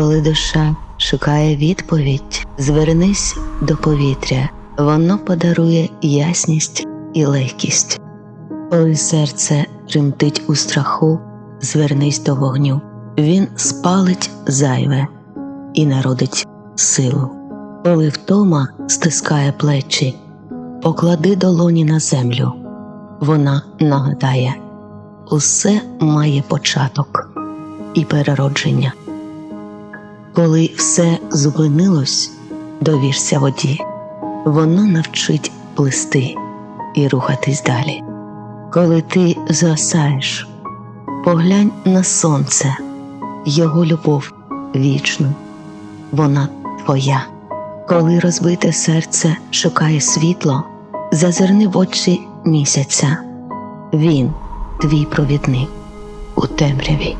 Коли душа шукає відповідь, звернись до повітря, воно подарує ясність і легкість. Коли серце тремтить у страху, звернись до вогню, він спалить зайве і народить силу. Коли втома стискає плечі, поклади долоні на землю, вона нагадає, усе має початок і переродження. Коли все зупинилось, довірся воді, воно навчить плисти і рухатись далі. Коли ти згасаєш, поглянь на сонце, його любов вічну, вона твоя. Коли розбите серце шукає світло, зазирни в очі місяця, він твій провідник у темряві.